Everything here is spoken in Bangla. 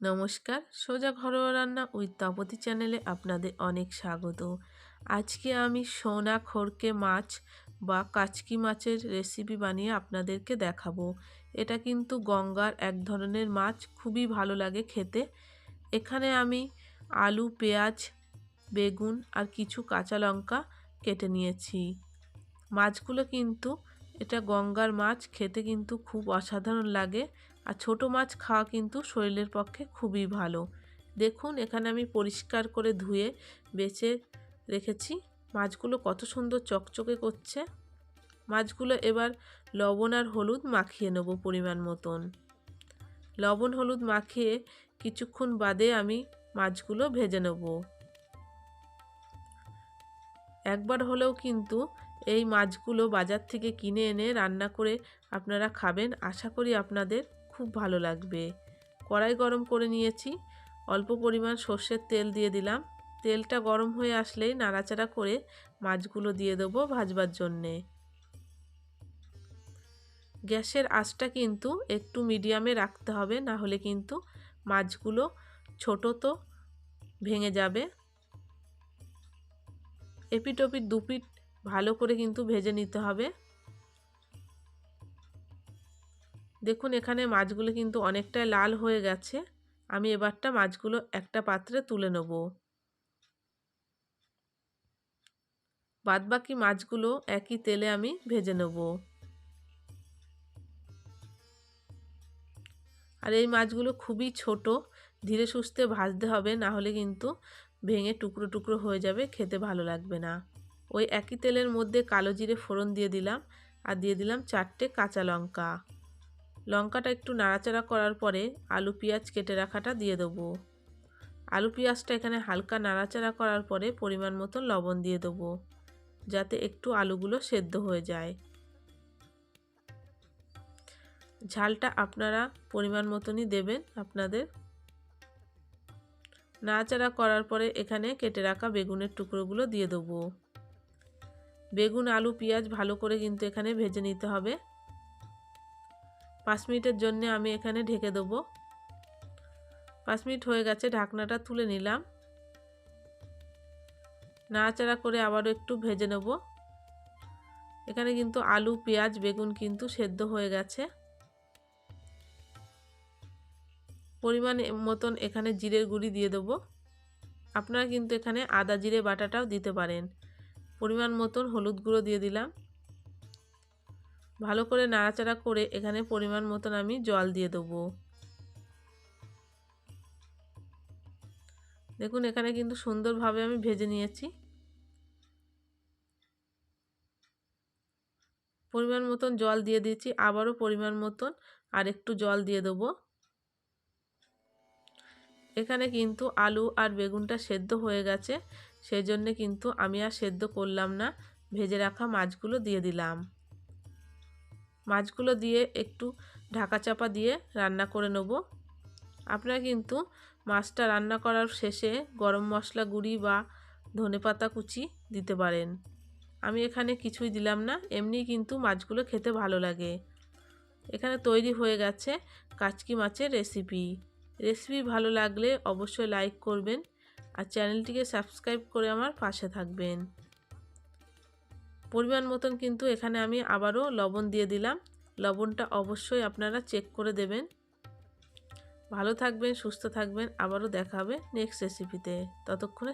নমস্কার, সোজা ঘরোয়া রান্না উইথ তপতি চ্যানেলে আপনাদের অনেক স্বাগত। আজকে আমি সোনা খড়কে মাছ বা কাচকি মাছের রেসিপি বানিয়ে আপনাদেরকে দেখাবো। এটা কিন্তু গঙ্গার এক ধরনের মাছ, খুবই ভালো লাগে খেতে। এখানে আমি আলু, পেঁয়াজ, বেগুন আর কিছু কাঁচা লঙ্কা কেটে নিয়েছি। মাছগুলো কিন্তু এটা গঙ্গার মাছ, খেতে কিন্তু খুব অসাধারণ লাগে। আর ছোট মাছ খাওয়া কিন্তু শরীরের পক্ষে খুবই ভালো। দেখুন, এখানে আমি পরিষ্কার করে ধুয়ে, বেছে রেখেছি। মাছগুলো কত সুন্দর চকচকে করছে। মাছগুলো এবার লবণ আর হলুদ মাখিয়ে নেব পরিমাণ মতন। লবণ, হলুদ মাখিয়ে কিছুক্ষণ বাদে আমি মাছগুলো ভেজে নেব। একবার হলেও কিন্তু এই মাছগুলো বাজার থেকে কিনে এনে রান্না করে আপনারা খাবেন। আশা করি আপনাদের খুব ভালো লাগবে। কড়াই গরম করে নিয়েছি। অল্প পরিমাণ সর্ষের তেল দিয়ে দিলাম। তেলটা গরম হয়ে আসলেই নাড়াচাড়া করে মাছগুলো দিয়ে দেবো ভাজবার জন্যে। গ্যাসের আঁচটা কিন্তু একটু মিডিয়ামে রাখতে হবে, না হলে কিন্তু মাছগুলো ছোট তো ভেঙে যাবে। এপিট ওপিট দুপিট ভালো করে কিন্তু ভেজে নিতে হবে। দেখুন এখানে মাছগুলো কিন্তু অনেকটাই লাল হয়ে গেছে। আমি এবারটা মাছগুলো একটা পাত্রে তুলে নেব। বাদবাকি মাছগুলো একই তেলে আমি ভেজে নেব। আর এই মাছগুলো খুবই ছোট, ধীরে সুস্থে ভাজতে হবে, না হলে কিন্তু ভেঙে টুকরো টুকরো হয়ে যাবে, খেতে ভালো লাগবে না। ওই একই তেলের মধ্যে কালো জিরে ফোড়ন দিয়ে দিলাম আর দিয়ে দিলাম চারটে কাঁচা লঙ্কা। লঙ্কাটা একটু নাড়াচাড়া করার পরে আলু পেঁয়াজ কেটে রাখাটা দিয়ে দেবো। আলু পেঁয়াজটা এখানে হালকা নাড়াচাড়া করার পরে পরিমাণ মতো লবণ দিয়ে দেবো, যাতে একটু আলুগুলো সেদ্ধ হয়ে যায়। ঝালটা আপনারা পরিমাণ মতনই দেবেন আপনাদের। নাড়াচাড়া করার পরে এখানে কেটে রাখা বেগুনের টুকরোগুলো দিয়ে দেবো। বেগুন, আলু, পেঁয়াজ ভালো করে কিন্তু এখানে ভেজে নিতে হবে। পাঁচ মিনিটের জন্য আমি এখানে ঢেকে দেবো। পাঁচ মিনিট হয়ে গেছে, ঢাকনাটা তুলে নিলাম। নাড়াচাড়া করে আবারও একটু ভেজে নেব। এখানে কিন্তু আলু, পেঁয়াজ, বেগুন কিন্তু সেদ্ধ হয়ে গেছে। পরিমাণ মতন এখানে জিরের গুঁড়ি দিয়ে দেবো। আপনারা কিন্তু এখানে আদা, জিরে, বাটাটাও দিতে পারেন। পরিমাণ মতন হলুদ গুঁড়ো দিয়ে দিলাম। ভালো করে নাড়াচাড়া করে এখানে পরিমাণ মতন আমি জল দিয়ে দেবো। দেখুন, এখানে কিন্তু সুন্দরভাবে আমি ভেজে নিয়েছি। পরিমাণ মতন জল দিয়ে দিয়েছি, আবারও পরিমাণ মতন আর একটু জল দিয়ে দেবো। এখানে কিন্তু আলু আর বেগুনটা সেদ্ধ হয়ে গেছে। সেই জন্যে কিন্তু আমি আর সেদ্ধ করলাম না। ভেজে রাখা মাছগুলো দিয়ে দিলাম। মাছগুলো দিয়ে একটু ঢাকা চাপা দিয়ে রান্না করে নেব। আপনারা কিন্তু মাছটা রান্না করার শেষে গরম মশলা গুঁড়ি বা ধনে পাতা কুচি দিতে পারেন। আমি এখানে কিছুই দিলাম না, এমনি কিন্তু মাছগুলো খেতে ভালো লাগে। এখানে তৈরি হয়ে গেছে কাচকি মাছের রেসিপি রেসিপি ভালো লাগলে অবশ্যই লাইক করবেন। আর চ্যানেলটিকে সাবস্ক্রাইব করে আমার পাশে থাকবেন। পরিমাণ মতন কিন্তু এখানে আমি আবারও লবণ দিয়ে দিলাম। লবণটা অবশ্যই আপনারা চেক করে দেবেন। ভালো থাকবেন, সুস্থ থাকবেন। আবারও দেখা হবে নেক্সট রেসিপিতে ততক্ষণে